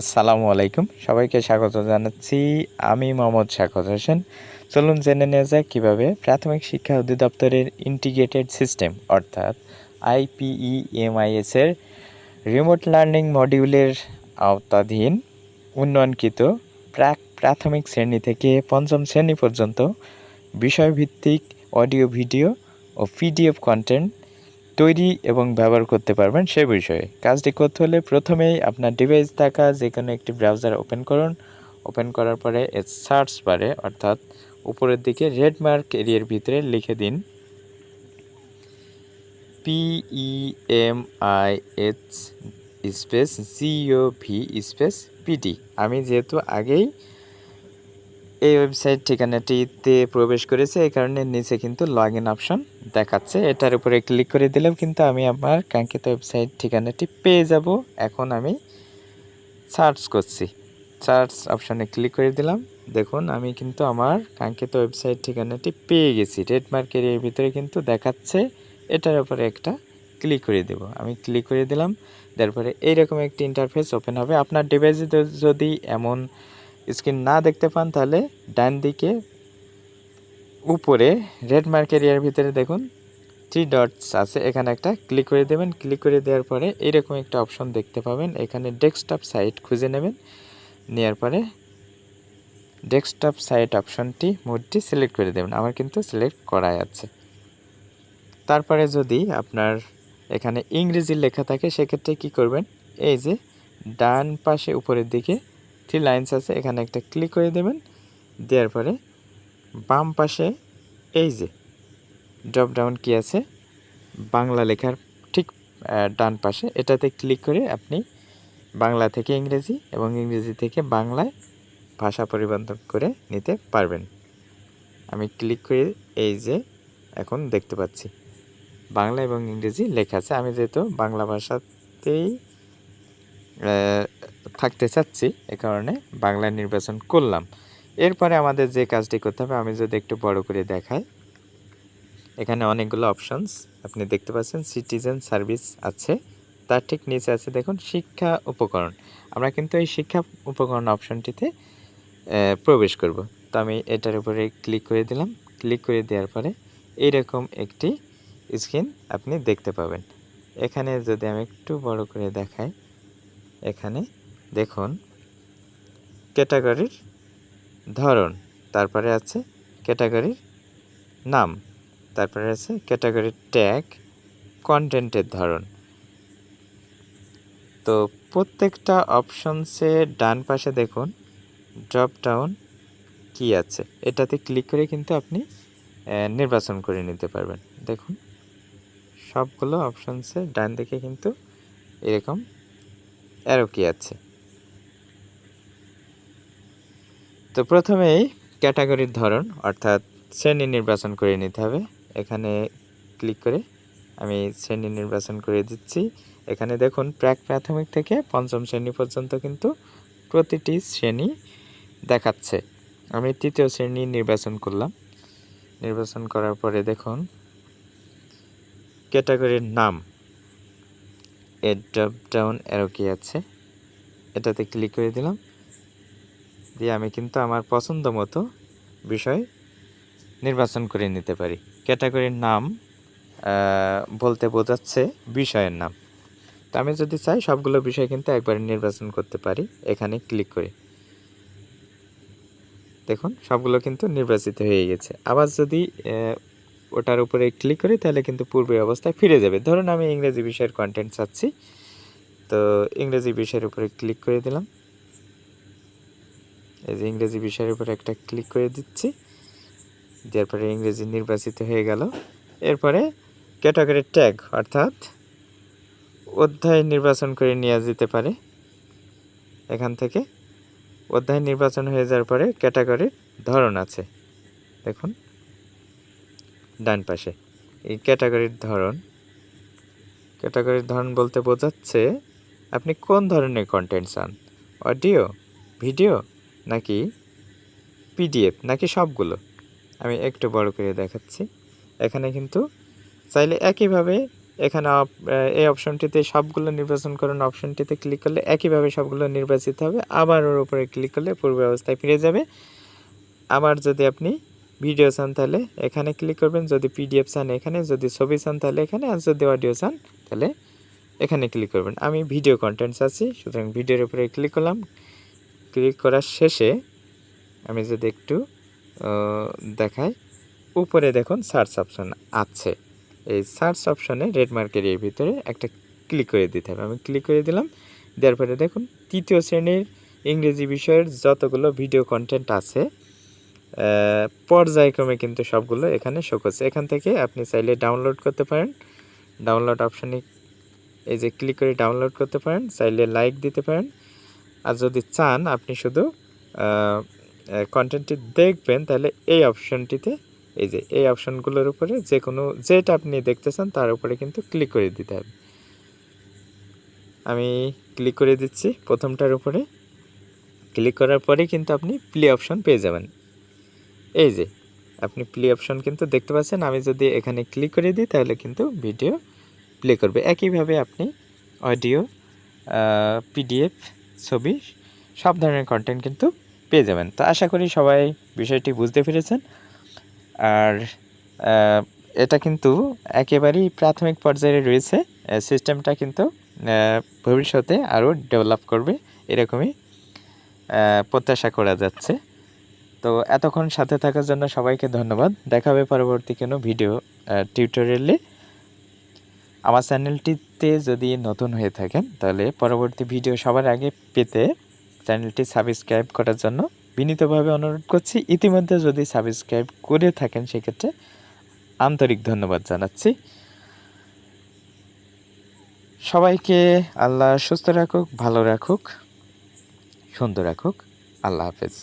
আসসালামু আলাইকুম। সবাইকে স্বাগত জানাচ্ছি। আমি মোহাম্মদ শাকত হোসেন। চলুন জেনে নেওয়া যাক কীভাবে প্রাথমিক শিক্ষা অধিদপ্তরের ইন্টিগ্রেটেড সিস্টেম, অর্থাৎ আইপিইএমআইএস এর রিমোট লার্নিং মডিউলের আওতাধীন উন্নয়নকৃত প্রাক প্রাথমিক শ্রেণি থেকে পঞ্চম শ্রেণি পর্যন্ত বিষয়ভিত্তিক অডিও, ভিডিও ও পিডিএফ কন্টেন্ট তৈরি এবং ব্যবহার করতে পারবেন সে বিষয়ে। কাজটি করতে হলে প্রথমেই আপনার ডিভাইস থাকা যে কোনো একটি ব্রাউজার ওপেন করুন। ওপেন করার পরে এর সার্চ বারে অর্থাৎ উপরের দিকে রেড মার্ক এরিয়ার ভিতরে লিখে দিন। P E M I H space G O V space PT আমি যেহেতু আগেই এই ওয়েবসাইট ঠিকানাটিতে প্রবেশ করেছে, এই কারণে নিচে কিন্তু লগ ইন অপশন দেখাচ্ছে। এটার উপরে ক্লিক করে দিলেও কিন্তু আমি আমার কাঙ্ক্ষিত ওয়েবসাইট ঠিকানাটি পেয়ে যাব। এখন আমি সার্চ করছি। সার্চ অপশানে ক্লিক করে দিলাম। দেখুন, আমি কিন্তু আমার কাঙ্ক্ষিত ওয়েবসাইট ঠিকানাটি পেয়ে গেছি। রেড মার্কের এর ভিতরে কিন্তু দেখাচ্ছে। এটার উপরে একটা ক্লিক করে দেব। আমি ক্লিক করে দিলাম। তারপরে এইরকম একটি ইন্টারফেস ওপেন হবে। আপনার ডিভাইসে যদি এমন স্ক্রিন না দেখতে পান, তাহলে ডান দিকে উপরে রেড মার্ক এরিয়ার ভিতরে দেখুন থ্রি ডটস আছে। এখানে একটা ক্লিক করে দেবেন। ক্লিক করে দেওয়ার পরে এরকম একটা অপশন দেখতে পাবেন। এখানে ডেস্কটপ সাইট খুঁজে নেবেন। নেওয়ার পরে ডেস্কটপ সাইট অপশনটি মোডটি সিলেক্ট করে দেবেন। আমার কিন্তু সিলেক্ট করাই আছে। তারপরে যদি আপনার এখানে ইংরেজি লেখা থাকে, সেক্ষেত্রে কি করবেন? এই যে ডান পাশে উপরের দিকে থ্রি লাইন্স আছে, এখানে একটা ক্লিক করে দেবেন, দেওয়ার পরে বাম পাশে এই যে ড্রপ ডাউন কি আছে, বাংলা লেখার ঠিক ডান পাশে, এটাতে ক্লিক করে আপনি বাংলা থেকে ইংরেজি এবং ইংরেজি থেকে বাংলায় ভাষা পরিবর্তন করে নিতে পারবেন। আমি ক্লিক করে এই যে এখন দেখতে পাচ্ছি, বাংলা এবং ইংরেজি লেখা আছে। আমি যেহেতু বাংলা ভাষাতেই থাকতে চাচ্ছি, এ কারণে বাংলা নির্বাচন করলাম। এরপরে আমাদের যে কাজটি করতে হবে, আমি যদি একটু বড় করে দেখাই। এখানে অনেকগুলো অপশনস আপনি দেখতে পাচ্ছেন সিটিজেন সার্ভিস আছে, তার ঠিক নিচে আছে দেখুন, শিক্ষা উপকরণ। আমরা কিন্তু এই শিক্ষা উপকরণ অপশনটিতে প্রবেশ করব। তো আমি এটার উপরে ক্লিক করে দিলাম। ক্লিক করে দেওয়ার পরে এইরকম একটি স্ক্রিন আপনি দেখতে পাবেন। এখানে যদি আমি একটু বড় করে দেখাই, এখানে দেখুন, ক্যাটাগরির ধরন, তারপরে আছে ক্যাটাগরির নাম, তারপরে আছে ক্যাটাগরির ট্যাগ, কন্টেন্টের ধরন। তো প্রত্যেকটা অপশনসে ডান পাশে দেখুন, ড্রপ ডাউন কি আছে? এটাতে ক্লিক করে কিন্তু আপনি নির্বাচন করে নিতে পারবেন। দেখুন, সবগুলো অপশনসে ডান দিকে কিন্তু এরকম অ্যারো কি আছে। তো প্রথমেই ক্যাটাগরির ধরন, অর্থাৎ শ্রেণি নির্বাচন করে নিতে হবে। এখানে ক্লিক করে আমি শ্রেণি নির্বাচন করে দিচ্ছি। এখানে দেখুন, প্রাক প্রাথমিক থেকে পঞ্চম শ্রেণি পর্যন্ত কিন্তু প্রতিটি শ্রেণি দেখাচ্ছে। আমি তৃতীয় শ্রেণি নির্বাচন করলাম। নির্বাচন করার পরে দেখুন, ক্যাটাগরির নাম। এর ড্রপ ডাউন অ্যারো কি আছে। এটাতে ক্লিক করে দিলাম। দিয়ে আমি কিন্তু আমার পছন্দ মতো বিষয় নির্বাচন করে নিতে পারি। ক্যাটাগরির নাম বলতে বোঝাচ্ছে বিষয়ের নাম। তো আমি যদি চাই, সবগুলো বিষয় কিন্তু একবারে নির্বাচন করতে পারি, এখানে ক্লিক করে। দেখুন, সবগুলো কিন্তু নির্বাচিত হয়ে গেছে। আবার যদি ওটার উপরে ক্লিক করি, তাহলে কিন্তু পূর্বের অবস্থায় ফিরে যাবে। ধরুন, আমি ইংরেজি বিষয়ের কন্টেন্ট চাচ্ছি। তো ইংরেজি বিষয়ের উপরে ক্লিক করে দিলাম। এই যে ইংরেজি বিষয়ের উপরে একটা ক্লিক করে দিচ্ছি। দেওয়ার পরে ইংরেজি নির্বাচিত হয়ে গেল। এরপরে ক্যাটাগরি ট্যাগ অর্থাৎ অধ্যায় নির্বাচন করে নেওয়া যেতে পারে। এখান থেকে অধ্যায় নির্বাচন হয়ে যাওয়ার পরে ক্যাটাগরির ধরন আছে। দেখুন, ডান পাশে। এই ক্যাটাগরির ধরন ক্যাটাগরির ধরন বলতে বোঝাচ্ছে আপনি কোন ধরনের কন্টেন্ট চান। অডিও, ভিডিও নাকি পিডিএফ, নাকি সবগুলো? আমি একটু বড় করে দেখাচ্ছি। এখানে কিন্তু চাইলে একইভাবে এখানে এই অপশনটিতে সবগুলো নির্বাচন করুন। অপশনটিতে ক্লিক করলে একইভাবে সবগুলো নির্বাচিত হবে। আবার ওর উপরে ক্লিক করলে পূর্ব অবস্থায় ফিরে যাবে। আবার যদি আপনি ভিডিও চান তাহলে এখানে ক্লিক করবেন। যদি পিডিএফ চান এখানে, যদি ছবি চান তাহলে এখানে, আর যদি অডিও চান তাহলে এখানে ক্লিক করবেন। আমি ভিডিও কন্টেন্টস আছি সুতরাং ভিডিওর উপরে ক্লিক করলাম। ক্লিক করার শেষে আমি যদি একটু দেখাই। উপরে দেখুন সার্চ অপশন আছে। এই সার্চ অপশনে রেড এর ভিতরে একটা ক্লিক করে দিতে হবে। আমি ক্লিক করে দিলাম। দেওয়ার পরে দেখুন, তৃতীয় শ্রেণির ইংরেজি বিষয়ের যতগুলো ভিডিও কন্টেন্ট আছে পর্যায়ক্রমে কিন্তু সবগুলো এখানে শো করছে। এখান থেকে আপনি চাইলে ডাউনলোড করতে পারেন। ডাউনলোড অপশানে এই যে ক্লিক করে ডাউনলোড করতে পারেন। চাইলে লাইক দিতে পারেন। আর যদি চান, আপনি শুধু কন্টেন্টটি দেখবেন, তাহলে এই অপশনটিতে এই যে, এই অপশনগুলোর উপরে যে কোনো, যেটা আপনি দেখতে চান, তার উপরে কিন্তু ক্লিক করে দিতে হবে। আমি ক্লিক করে দিচ্ছি প্রথমটার উপরে। ক্লিক করার পরে কিন্তু আপনি প্লে অপশন পেয়ে যাবেন। এই যে, আপনি প্লে অপশন কিন্তু দেখতে পাচ্ছেন। আমি যদি এখানে ক্লিক করে দিই, তাহলে কিন্তু ভিডিও প্লে করবে। একইভাবে আপনি অডিও পিডিএফ ছবি, সব ধরনের কন্টেন্ট কিন্তু পেয়ে যাবেন। তো আশা করি সবাই বিষয়টি বুঝতে পেরেছেন। আর এটা কিন্তু একেবারেই প্রাথমিক পর্যায়ে রয়েছে। সিস্টেমটা কিন্তু ভবিষ্যতে আরও ডেভেলপ করবে এরকমই প্রত্যাশা করা যাচ্ছে। তো এতক্ষণ সাথে থাকার জন্য সবাইকে ধন্যবাদ। দেখা হবে পরবর্তী কোনো ভিডিও টিউটোরিয়ালে আমার চ্যানেলটিতে যদি নতুন হয়ে থাকেন, তাহলে পরবর্তী ভিডিও সবার আগে পেতে চ্যানেলটি সাবস্ক্রাইব করার জন্য বিনীতভাবে অনুরোধ করছি। ইতিমধ্যে যদি সাবস্ক্রাইব করে থাকেন, সেক্ষেত্রে আন্তরিক ধন্যবাদ জানাচ্ছি। সবাইকে আল্লাহ সুস্থ রাখুক, ভালো রাখুক, সুন্দর রাখুক। আল্লাহ হাফেজ।